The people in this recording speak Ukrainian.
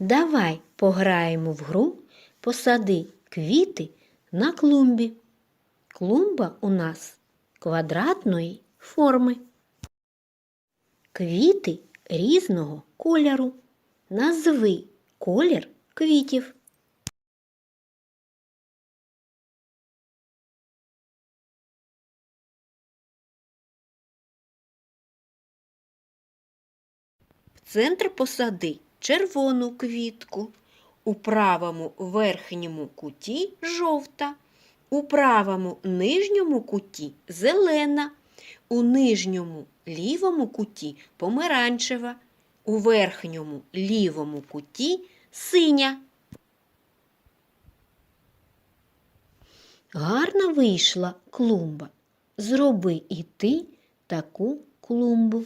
Давай пограємо в гру, посади квіти на клумбі. Клумба у нас квадратної форми. Квіти різного кольору. Назви колір квітів. В центр посади червону квітку. У правому верхньому куті жовта, у правому нижньому куті зелена, у нижньому лівому куті помаранчева, у верхньому лівому куті синя. Гарна вийшла клумба. Зроби і ти таку клумбу.